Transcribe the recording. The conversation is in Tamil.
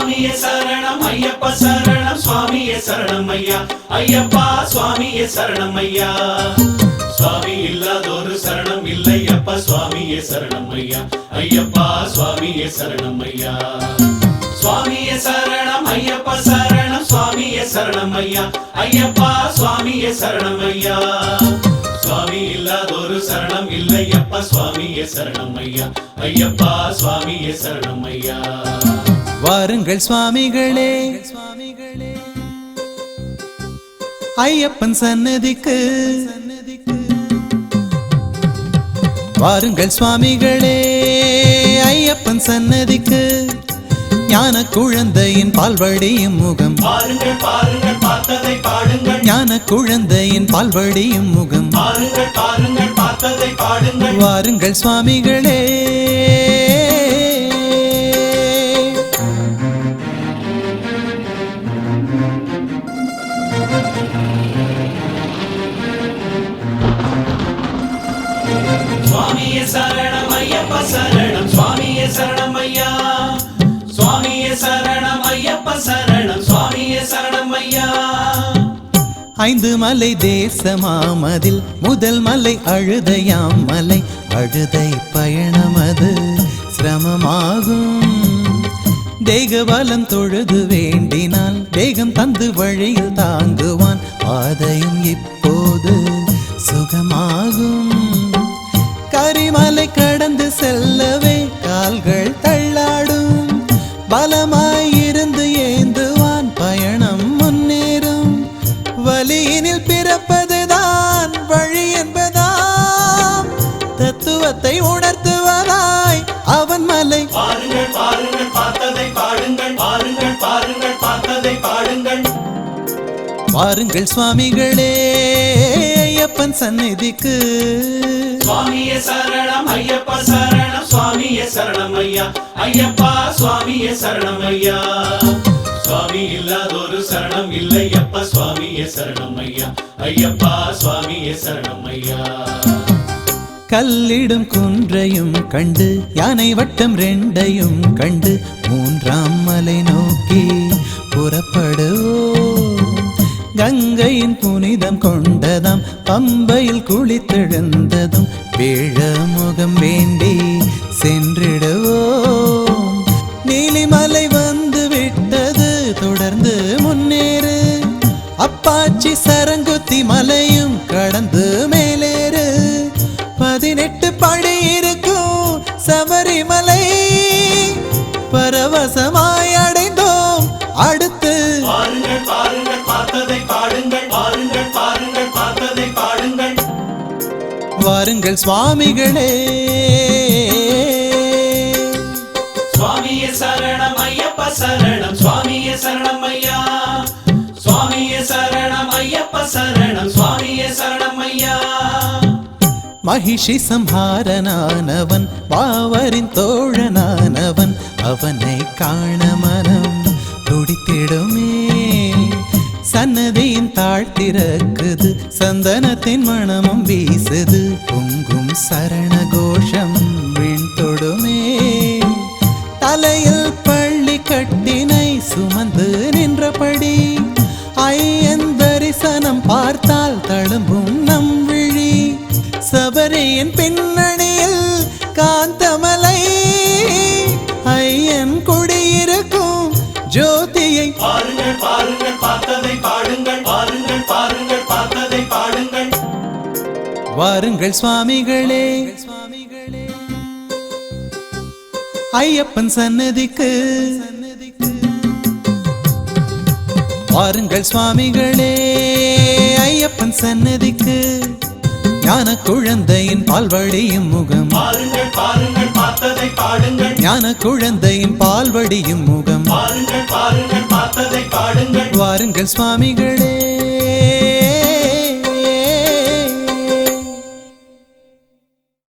சுவாமிய சரணம் ஐயப்ப சரணம் சுவாமிய சரணம் ஐயா. ஐயப்பா சுவாமிய சரணம் ஐயா. சுவாமி இல்லாதொரு சரணம் இல்லையப்பா சுவாமிய சரணம் ஐயா. ஐயப்பா சுவாமிய சரணம் ஐயா. சுவாமிய சரணம் ஐயப்ப சரணம் சுவாமிய சரணம் ஐயா. ஐயப்பா சுவாமிய சரணம் ஐயா. சுவாமி இல்லாதொரு சரணம் இல்லையப்பா சுவாமிய சரணம் ஐயா. ஐயப்பா சுவாமிய சரணம் ஐயா. வாருங்கள் சுவாமிகளே. ஐயப்பன் சன்னதிக்கு வாருங்கள் சுவாமிகளே. ஐயப்பன் சன்னதிக்கு ஞான குழந்தையின் பால்வடியும் முகம். ஞான குழந்தையின் பால்வடியும் முகம். வாருங்கள் சுவாமிகளே. சுவாமியே சரணம் ஐயப்ப சரணம் சுவாமியே சரணம் ஐயா சுவாமியே சரணம் ஐயப்ப சரணம் சுவாமியே சரணம் ஐயா ஐந்து மலை தேசமாமதில் முதல் மலை அழுதையாம் மலை அழுதை பயணமது சிரமமாகும். தேக பலம் தொழுது வேண்டினால் தேகம் தந்து வழியில் தாங்குவான் பாதையும் இப்போது சுகமாகும். கரிமலை கடந்து செல்லவே கால்கள் தள்ளாடும். பலமாயிருந்து ஏந்துவான் பயணம் முன்னேறும். வலியினில் பிறப்பதுதான் வழி என்பதாம். தத்துவத்தை உணர்த்துவதாய் அவன் மலை. பாருங்கள் பாருங்கள் பார்த்ததை பாருங்கள் பார்த்ததை சுவாமிகளே. ஐயப்பன் சந்நிதிக்கு. சுவாமியே சரணம் ஐயப்ப சரணம் சுவாமியே சரணம் ஐயா. ஐயப்பா சுவாமியே சரணம் ஐயா. சுவாமி இல்லாதொரு சரணம் இல்லையப்பா சுவாமியே சரணம் ஐயா. ஐயப்பா சுவாமியே சரணம் ஐயா. கல்லிடும் குன்றையும் கண்டு யானை வட்டம் ரெண்டையும் கண்டு மூன்றாம் மலை நோக்கி புறப்படுவோம். கங்கையின் புனிதம் கொண்டதாம் பம்பையில் குளித்தெழுந்ததும் வேழ முகம் வேண்டி சென்றிடுவோம். நீலிமலை வந்து விட்டது தொடர்ந்து முன்னேறு. அப்பாச்சி சரங்குத்தி மலையும் கடந்து மேலேறு. பதினெட்டு படி இருக்கும் சபரிமலை பரவசமாய் அடைந்தோம். அடுத்து பாருங்கள் பாருங்கள். பார்த்ததை பாடுங்கள் பாருங்கள் பாருங்கள் பார்த்ததை பாடுங்கள். வாருங்கள் சுவாமிகளே. சுவாமியே சரணம் ஐயப்ப சரணம் சுவாமியே சரணம் ஐயா. சுவாமியே சரணம் ஐயப்ப சரணம் சுவாமியே சரணம் ஐயா. மகிஷி சம்ஹாரனானவன் பாவரின் தோழனானவன் அவனை காண திறக்குது. சந்தனத்தின் மனமும் வீசுது. பொங்கும் சரண கோஷம் விண்தொடுமே. தலையில் பள்ளி கட்டினை சுமந்து நின்றபடி வாருங்கள் சுவாமிகளே. ஐயப்பன் சன்னதிக்கு வாருங்கள் சுவாமிகளே ஐயப்பன் சன்னதிக்கு ஞான குழந்தையின் பால்வடியும் முகம். ஞான குழந்தையின் பால்வடியும் முகம். வாருங்கள் சுவாமிகளே.